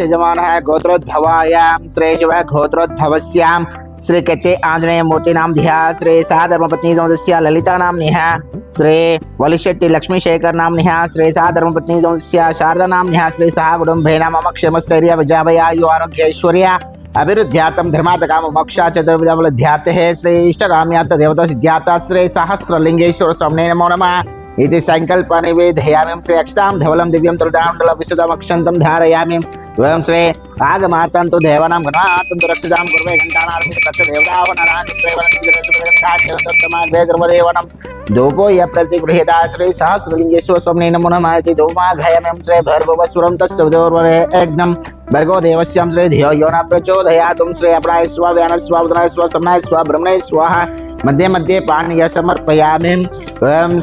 यजमानः गोत्रोद्भवायां श्रेयशिवः गोत्रोद्भवस्यां, श्रीकते आञ्जनेय मूर्तीनां धिया श्री सा धर्म पत्नी धर्मपत्नी ललिता नाम निहा, श्री वलिशेट्टी लक्ष्मी शेखर नाम निहा, श्री सा धर्म पत्नी धर्मपत्नी शारदा नाम निहा, श्री सहा नाम मम क्षेमस्थैर्य आरोग्य ऐश्वर्य अभिरुध्यातम धर्मात काम मोक्षा चतुर्विधमल ध्याते है श्री इष्टकाम्यात देवता सिद्ध्यात श्री सहस्रलिंगेश्वर स्वामी नमो नमः। इति संकल्प निवेदयामि श्री अक्षतां धवलं दिव्यं त्रुटाण्डलं विशुदमक्षन्तं धारयामि। द्वयं श्रे आगमातन्तु देवानां गणातन्तु रक्षितां कुर्वे घण्टानार्पित तस्य देवदावनराणित्रेवणं धूपो य प्रतिगृहीताश्रय सहस्रलिङ्गेश्वर स्वप्ने नमो नमायति धूमाघयमें श्रे भर्भवसुरं तस्य दौर्वरे यज्ञं भर्गो देवस्यां श्रे धियो यो न प्रचोदयातुं श्रे अपणाय स्व व्यानय स्व उदनाय स्व समनाय स्व भ्रमणाय स्वाहा मध्ये मध्ये पाणय समर्पयामि ओं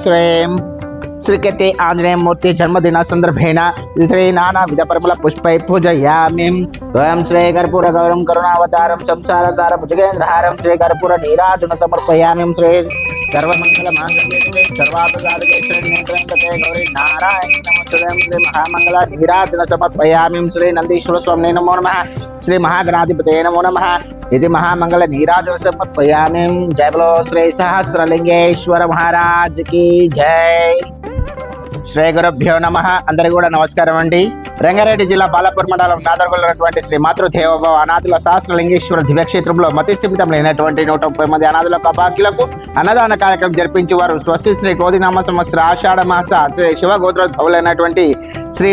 శ్రీకతే ఆంజనేయమూర్తి జన్మదిన సందర్భేణ శ్రీ నానా విధ పరిమళ పుష్పై పూజయామి ఓం శ్రీ కర్పూర గౌరం కరుణావతారం సంసార సార భుజగేంద్రహారం శ్రీ కర్పూర నీరాజన సమర్పయామి శ్రీ సర్వమంగళ మాంగళ్యే సర్వాపదాదికే శ్రీ నేత్రంకతే గౌరీ నారాయణ నమస్తే శ్రీ మహామంగళ నీరాజన సమర్పయామి శ్రీ నందీశ్వర స్వామి నమో నమ శ్రీ మహాగణాధిపతే నమో నమ ఇది మహామంగళ నీరాజన సమర్పయామి జయ బలో శ్రీ సహస్రలింగేశ్వర మహారాజ్కి జై శ్రీ గురుభ్యో నమ. అందరి కూడా నమస్కారం అండి. రంగారెడ్డి జిల్లా బాలాపూర్ మండలం నాదర్గొల్లటువంటి శ్రీ మాతృదేవభవ అనాథుల సహస్రలింగేశ్వర దివ్యక్షేత్రంలో మతిస్థిమితం లేనటువంటి నూట ముప్పై మంది అనాథుల కపాకులకు అన్నదాన కార్యక్రమం జరిపించి వారు స్వస్తి శ్రీ కోదినామ సంవత్సర ఆషాఢ మాస శ్రీ శివ గోత్రోద్భవులైనటువంటి శ్రీ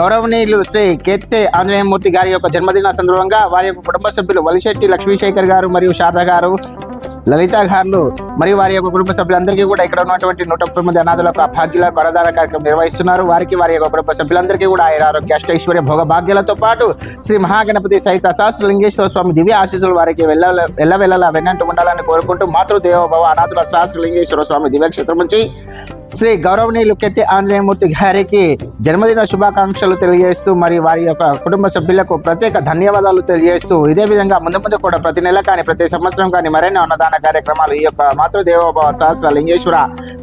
గౌరవనీయులు శ్రీ కేత్తే ఆంజనేయమూర్తి గారి యొక్క జన్మదిన సందర్భంగా వారి యొక్క కుటుంబ సభ్యులు వలిశెట్టి లక్ష్మీశేఖర్ గారు మరియు శారద గారు లలిత గారు మరియు వారి యొక్క కుటుంబ సభ్యులందరికీ కూడా ఇక్కడ ఉన్నటువంటి నూట ముప్పై మంది అనాథులకు అభాగ్యుల కొరదాన కార్యక్రమం నిర్వహిస్తున్నారు. వారికి వారి యొక్క కుటుంబ సభ్యులందరికీ కూడా ఆయన ఆరోగ్య అష్టైశ్వర్య భోగ భాగ్యాలతో పాటు శ్రీ మహాగణపతి సహిత సహస్రలింగేశ్వర స్వామి దివ్య ఆశీస్సులు వారికి వెళ్ళ వెళ్ళవెళ్ళలా వెన్నంటూ ఉండాలని కోరుకుంటూ మాతృదేవోభవ అనాథుల సహస్రలింగేశ్వర స్వామి దివ్యక్షేత్రం నుంచి శ్రీ గౌరవనీయులు కెత్తి ఆంజనేయమూర్తి గారికి జన్మదిన శుభాకాంక్షలు తెలియజేస్తూ మరి వారి యొక్క కుటుంబ సభ్యులకు ప్రత్యేక ధన్యవాదాలు తెలియజేస్తూ ఇదే విధంగా ముందు ముందు కూడా ప్రతి నెల కానీ ప్రతి సంవత్సరం కానీ మరెన్నో అన్నదాన కార్యక్రమాలు ఈ యొక్క మాతృదేవోభవ సహస్ర లింగేశ్వర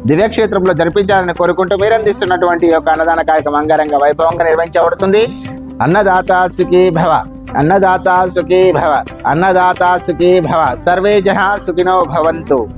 దివ్యక్షేత్రంలో జరిపించాలని కోరుకుంటూ మీరు అందిస్తున్నటువంటి ఈ యొక్క అన్నదాన కార్యక్రమం అంగరంగ వైభవంగా నిర్వహించబడుతుంది. అన్నదాత సుఖీ భవ అన్నదాత సుఖీ భవ అన్నదాత సుఖీ భవ సర్వే జహా సుఖినో భవంతు.